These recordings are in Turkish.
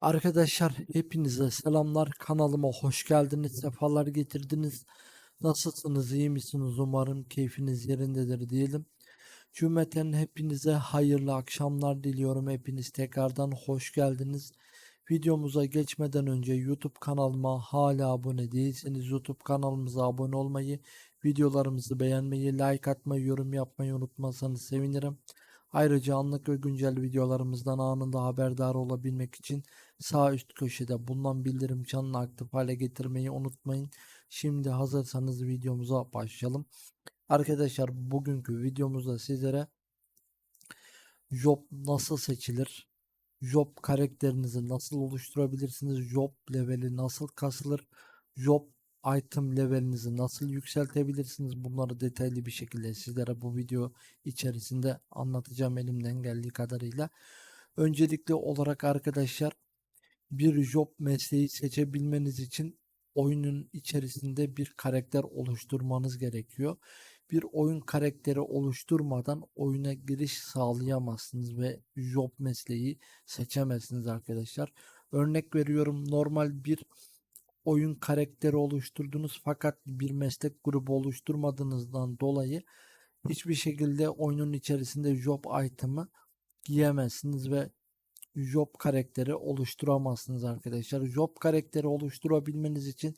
Arkadaşlar hepinize selamlar. Kanalıma hoş geldiniz. Sefalar getirdiniz. Nasılsınız? iyi misiniz? Umarım keyfiniz yerindedir diyelim. Cümleten hepinize hayırlı akşamlar diliyorum. Hepiniz tekrardan hoş geldiniz. Videomuza geçmeden önce YouTube kanalıma hala abone değilseniz YouTube kanalımıza abone olmayı, videolarımızı beğenmeyi, like atmayı, yorum yapmayı unutmazsanız sevinirim. Ayrıca anlık ve güncel videolarımızdan anında haberdar olabilmek için sağ üst köşede bulunan bildirim çanını aktif hale getirmeyi unutmayın. Şimdi hazırsanız videomuza başlayalım. Arkadaşlar bugünkü videomuzda sizlere job nasıl seçilir? Job karakterinizi nasıl oluşturabilirsiniz? Job leveli nasıl kasılır? Job item levelinizi nasıl yükseltebilirsiniz? Bunları detaylı bir şekilde sizlere bu video içerisinde anlatacağım elimden geldiği kadarıyla. Öncelikli olarak arkadaşlar bir job mesleği seçebilmeniz için oyunun içerisinde bir karakter oluşturmanız gerekiyor. Bir oyun karakteri oluşturmadan oyuna giriş sağlayamazsınız ve job mesleği seçemezsiniz arkadaşlar. Örnek veriyorum normal bir oyun karakteri oluşturdunuz fakat bir meslek grubu oluşturmadığınızdan dolayı hiçbir şekilde oyunun içerisinde job item'ı giyemezsiniz ve job karakteri oluşturamazsınız arkadaşlar. Job karakteri oluşturabilmeniz için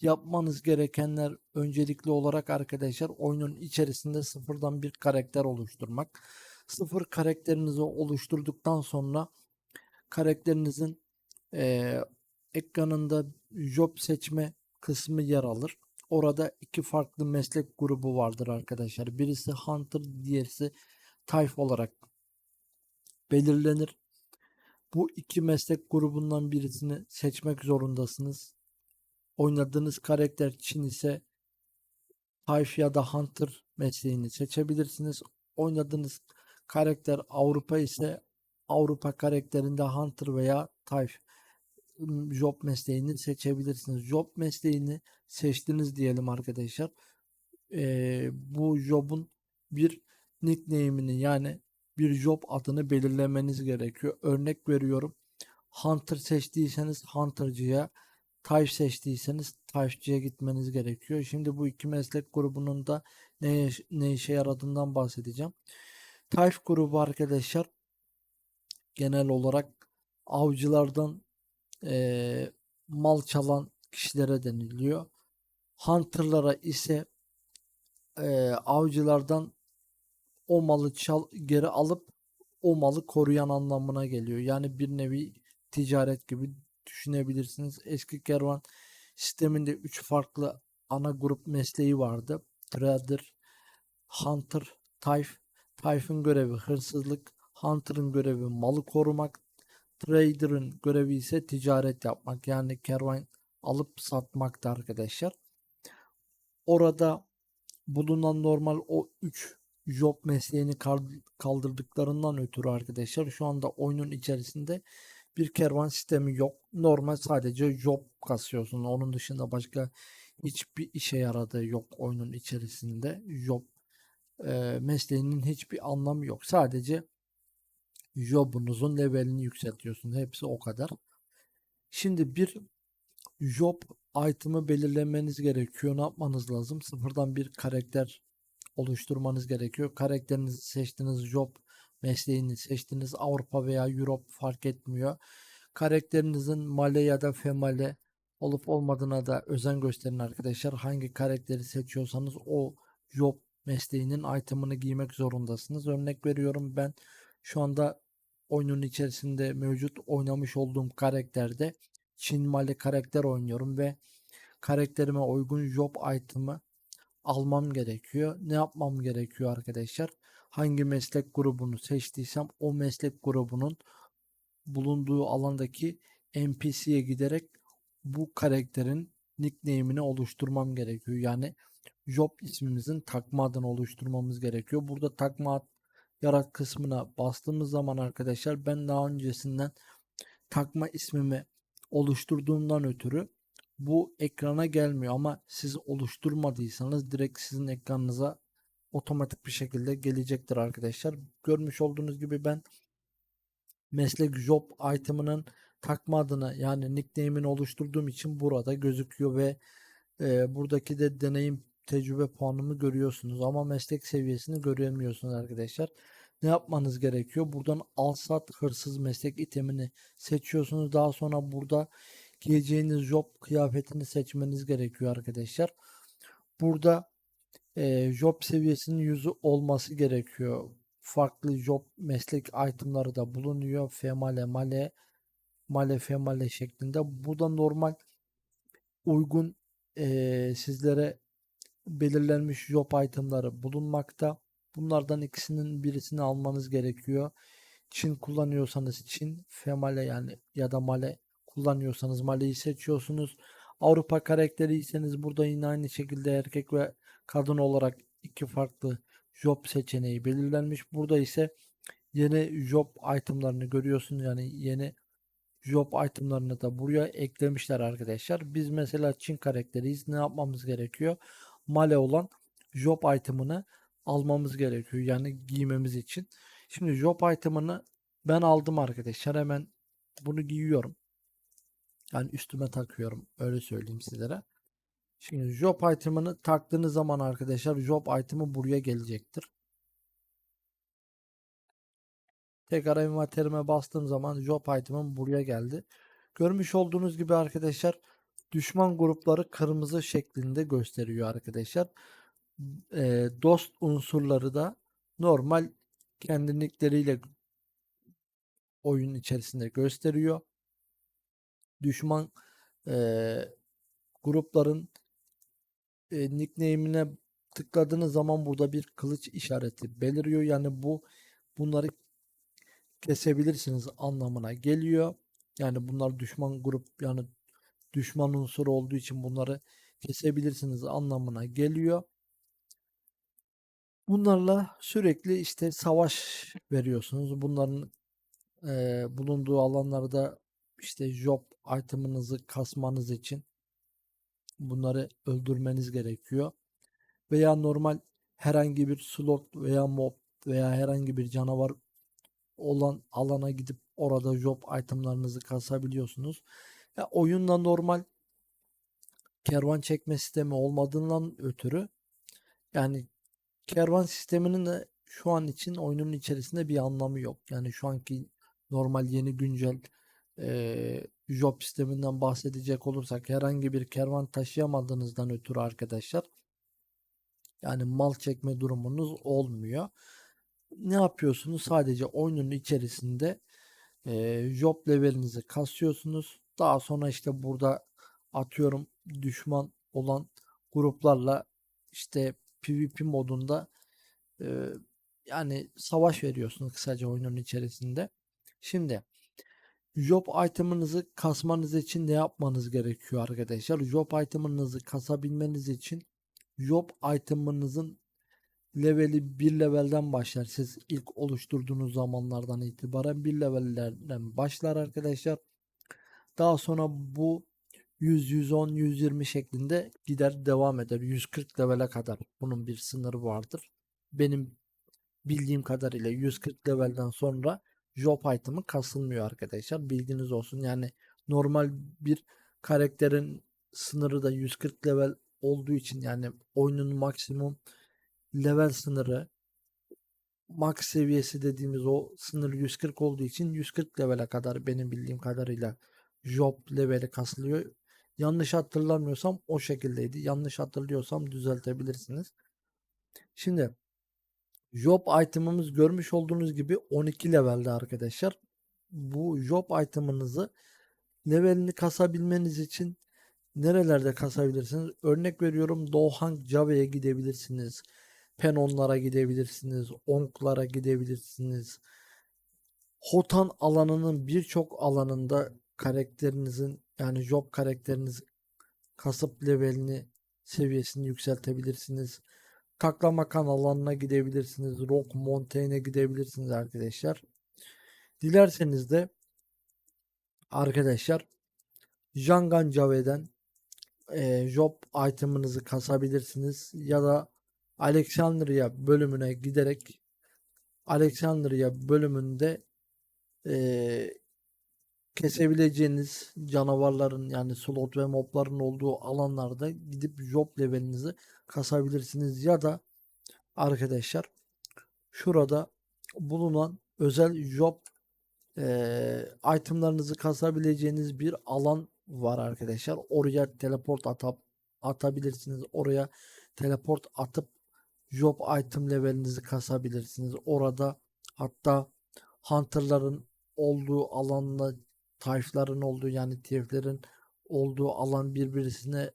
yapmanız gerekenler öncelikli olarak arkadaşlar oyunun içerisinde sıfırdan bir karakter oluşturmak. Sıfır karakterinizi oluşturduktan sonra karakterinizin eee, ekranında job seçme kısmı yer alır. Orada iki farklı meslek grubu vardır arkadaşlar. Birisi Hunter, diğerisi Type olarak belirlenir. Bu iki meslek grubundan birisini seçmek zorundasınız. Oynadığınız karakter için ise Type ya da Hunter mesleğini seçebilirsiniz. Oynadığınız karakter Avrupa ise Avrupa karakterinde Hunter veya Type job mesleğini seçebilirsiniz. Job mesleğini seçtiniz diyelim arkadaşlar. Ee, bu jobun bir nickname'ini yani bir job adını belirlemeniz gerekiyor. Örnek veriyorum. Hunter seçtiyseniz Hunter'cıya, Type seçtiyseniz Type'cıya gitmeniz gerekiyor. Şimdi bu iki meslek grubunun da ne, ne işe yaradığından bahsedeceğim. Type grubu arkadaşlar genel olarak avcılardan eee, mal çalan kişilere deniliyor. Hunter'lara ise eee, avcılardan o malı çal geri alıp o malı koruyan anlamına geliyor. Yani bir nevi ticaret gibi düşünebilirsiniz. Eski kervan sisteminde 3 farklı ana grup mesleği vardı. Trader, Hunter, Type. Type'ın görevi hırsızlık, Hunter'ın görevi malı korumak, Trader'ın görevi ise ticaret yapmak. Yani kervan alıp satmakta arkadaşlar. Orada bulunan normal o 3 job mesleğini kaldırdıklarından ötürü arkadaşlar şu anda oyunun içerisinde bir kervan sistemi yok. Normal sadece job kasıyorsun. Onun dışında başka hiçbir işe yaradığı yok oyunun içerisinde. Job e, mesleğinin hiçbir anlamı yok. Sadece jobunuzun levelini yükseltiyorsunuz. Hepsi o kadar. Şimdi bir job item'ı belirlemeniz gerekiyor. Ne yapmanız lazım? Sıfırdan bir karakter oluşturmanız gerekiyor. Karakterinizi seçtiniz, job mesleğini seçtiniz. Avrupa veya Europe fark etmiyor. Karakterinizin male ya da female olup olmadığına da özen gösterin arkadaşlar. Hangi karakteri seçiyorsanız o job mesleğinin item'ını giymek zorundasınız. Örnek veriyorum ben şu anda oyunun içerisinde mevcut oynamış olduğum karakterde Çin karakter oynuyorum ve karakterime uygun job item'ı almam gerekiyor. Ne yapmam gerekiyor arkadaşlar? Hangi meslek grubunu seçtiysem o meslek grubunun bulunduğu alandaki NPC'ye giderek bu karakterin nickname'ini oluşturmam gerekiyor. Yani job ismimizin takma adını oluşturmamız gerekiyor. Burada takma ad yarat kısmına bastığımız zaman arkadaşlar ben daha öncesinden takma ismimi oluşturduğumdan ötürü bu ekrana gelmiyor ama siz oluşturmadıysanız direkt sizin ekranınıza otomatik bir şekilde gelecektir arkadaşlar. Görmüş olduğunuz gibi ben meslek job item'ının takma adını yani nickname'ini oluşturduğum için burada gözüküyor ve e, buradaki de deneyim tecrübe puanımı görüyorsunuz ama meslek seviyesini göremiyorsunuz arkadaşlar. Ne yapmanız gerekiyor? Buradan alsat hırsız meslek itemini seçiyorsunuz. Daha sonra burada giyeceğiniz job kıyafetini seçmeniz gerekiyor arkadaşlar. Burada e, job seviyesinin yüzü olması gerekiyor. Farklı job meslek itemları da bulunuyor. Female, male, male, female şeklinde. Burada normal uygun e, sizlere belirlenmiş job itemları bulunmakta. Bunlardan ikisinin birisini almanız gerekiyor. Çin kullanıyorsanız Çin, Female yani ya da Male kullanıyorsanız Male'yi seçiyorsunuz. Avrupa karakteriyseniz burada yine aynı şekilde erkek ve kadın olarak iki farklı job seçeneği belirlenmiş. Burada ise yeni job itemlarını görüyorsunuz. Yani yeni job itemlarını da buraya eklemişler arkadaşlar. Biz mesela Çin karakteriyiz. Ne yapmamız gerekiyor? Male olan job itemını almamız gerekiyor. Yani giymemiz için. Şimdi job itemını ben aldım arkadaşlar. Hemen bunu giyiyorum. Yani üstüme takıyorum. Öyle söyleyeyim sizlere. Şimdi job itemını taktığınız zaman arkadaşlar job itemı buraya gelecektir. Tekrar envanterime bastığım zaman job item'ım buraya geldi. Görmüş olduğunuz gibi arkadaşlar düşman grupları kırmızı şeklinde gösteriyor arkadaşlar. Ee, dost unsurları da normal kendilikleriyle oyun içerisinde gösteriyor. Düşman e, grupların e, nickname'ine tıkladığınız zaman burada bir kılıç işareti beliriyor. Yani bu bunları kesebilirsiniz anlamına geliyor. Yani bunlar düşman grup yani düşman unsur olduğu için bunları kesebilirsiniz anlamına geliyor. Bunlarla sürekli işte savaş veriyorsunuz. Bunların e, bulunduğu alanlarda işte job item'ınızı kasmanız için bunları öldürmeniz gerekiyor. Veya normal herhangi bir slot veya mob veya herhangi bir canavar olan alana gidip orada job itemlarınızı kasabiliyorsunuz. Ya oyunda normal kervan çekme sistemi olmadığından ötürü yani kervan sisteminin de şu an için oyunun içerisinde bir anlamı yok. Yani şu anki normal yeni güncel e, job sisteminden bahsedecek olursak herhangi bir kervan taşıyamadığınızdan ötürü arkadaşlar yani mal çekme durumunuz olmuyor. Ne yapıyorsunuz? Sadece oyunun içerisinde e, job levelinizi kasıyorsunuz. Daha sonra işte burada atıyorum düşman olan gruplarla işte PvP modunda e, yani savaş veriyorsunuz kısaca oyunun içerisinde. Şimdi job item'ınızı kasmanız için ne yapmanız gerekiyor arkadaşlar? Job item'ınızı kasabilmeniz için job item'ınızın leveli bir levelden başlar. Siz ilk oluşturduğunuz zamanlardan itibaren bir levellerden başlar arkadaşlar. Daha sonra bu 100, 110, 120 şeklinde gider devam eder. 140 levele kadar bunun bir sınırı vardır. Benim bildiğim kadarıyla 140 levelden sonra job item'ı kasılmıyor arkadaşlar. Bilginiz olsun. Yani normal bir karakterin sınırı da 140 level olduğu için yani oyunun maksimum level sınırı max seviyesi dediğimiz o sınır 140 olduğu için 140 levele kadar benim bildiğim kadarıyla job leveli kasılıyor. Yanlış hatırlamıyorsam o şekildeydi. Yanlış hatırlıyorsam düzeltebilirsiniz. Şimdi job item'ımız görmüş olduğunuz gibi 12 levelde arkadaşlar. Bu job item'ınızı levelini kasabilmeniz için nerelerde kasabilirsiniz? Örnek veriyorum Doğan Java'ya gidebilirsiniz. Penonlara gidebilirsiniz. Onklara gidebilirsiniz. Hotan alanının birçok alanında karakterinizin yani job karakteriniz kasıp levelini seviyesini yükseltebilirsiniz. Taklamakan alanına gidebilirsiniz. Rock Montaigne'e gidebilirsiniz arkadaşlar. Dilerseniz de arkadaşlar Jangan Jave'den e, job item'ınızı kasabilirsiniz ya da Alexandria bölümüne giderek Alexandria bölümünde e, kesebileceğiniz canavarların yani slot ve mobların olduğu alanlarda gidip job levelinizi kasabilirsiniz ya da arkadaşlar şurada bulunan özel job eee itemlarınızı kasabileceğiniz bir alan var arkadaşlar. Oraya teleport atıp atabilirsiniz. Oraya teleport atıp job item levelinizi kasabilirsiniz. Orada hatta hunter'ların olduğu alanla tayfların olduğu yani TF'lerin olduğu alan birbirine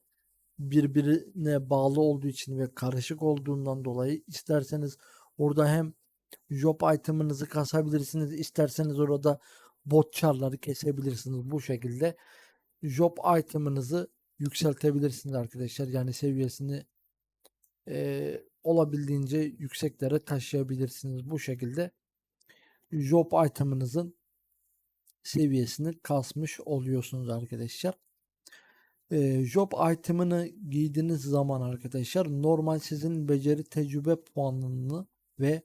birbirine bağlı olduğu için ve karışık olduğundan dolayı isterseniz orada hem job item'ınızı kasabilirsiniz. isterseniz orada bot çarları kesebilirsiniz. Bu şekilde job item'ınızı yükseltebilirsiniz arkadaşlar. Yani seviyesini eee, olabildiğince yükseklere taşıyabilirsiniz. Bu şekilde job item'ınızın seviyesini kasmış oluyorsunuz arkadaşlar. Eee, job item'ını giydiğiniz zaman arkadaşlar normal sizin beceri tecrübe puanını ve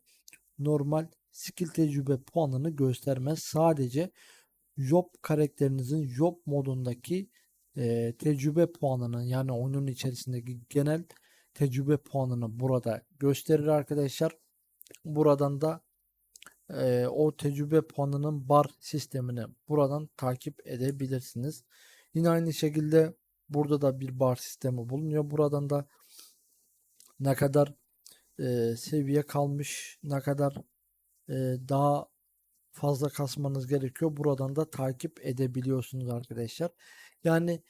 normal skill tecrübe puanını göstermez. Sadece job karakterinizin job modundaki eee, tecrübe puanını yani oyunun içerisindeki genel tecrübe puanını burada gösterir arkadaşlar. Buradan da eee, o tecrübe puanının bar sistemini buradan takip edebilirsiniz. Yine aynı şekilde burada da bir bar sistemi bulunuyor. Buradan da ne kadar eee, seviye kalmış, ne kadar eee, daha fazla kasmanız gerekiyor. Buradan da takip edebiliyorsunuz arkadaşlar. Yani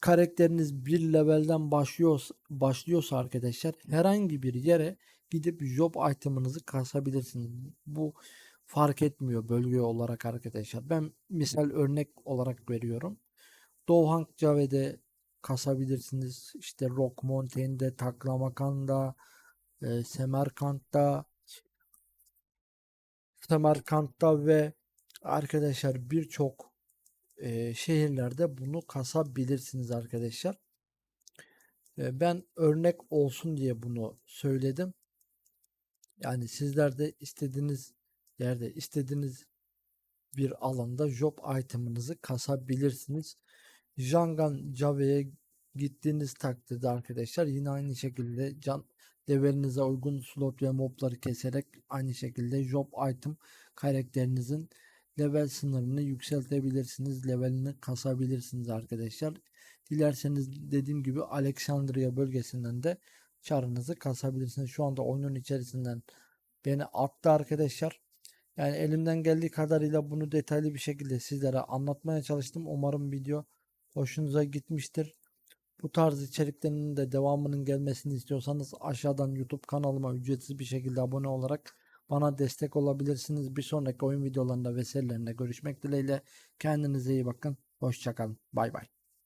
karakteriniz bir levelden başlıyorsa, başlıyorsa arkadaşlar herhangi bir yere gidip job item'ınızı kasabilirsiniz. Bu fark etmiyor bölge olarak arkadaşlar. Ben misal örnek olarak veriyorum. Doğan Cave'de kasabilirsiniz. İşte Rock Mountain'de, Taklamakan'da, e, Semerkant'ta, Semerkant'ta ve arkadaşlar birçok e, şehirlerde bunu kasabilirsiniz arkadaşlar. E, ben örnek olsun diye bunu söyledim. Yani sizler de istediğiniz yerde istediğiniz bir alanda job item'ınızı kasabilirsiniz. Jangan Jave'ye gittiğiniz takdirde arkadaşlar yine aynı şekilde can levelinize uygun slot ve mobları keserek aynı şekilde job item karakterinizin level sınırını yükseltebilirsiniz. Levelini kasabilirsiniz arkadaşlar. Dilerseniz dediğim gibi Alexandria bölgesinden de çarınızı kasabilirsiniz. Şu anda oyunun içerisinden beni attı arkadaşlar. Yani elimden geldiği kadarıyla bunu detaylı bir şekilde sizlere anlatmaya çalıştım. Umarım video hoşunuza gitmiştir. Bu tarz içeriklerin de devamının gelmesini istiyorsanız aşağıdan YouTube kanalıma ücretsiz bir şekilde abone olarak bana destek olabilirsiniz. Bir sonraki oyun videolarında vesairelerinde görüşmek dileğiyle. Kendinize iyi bakın. Hoşçakalın. Bay bay.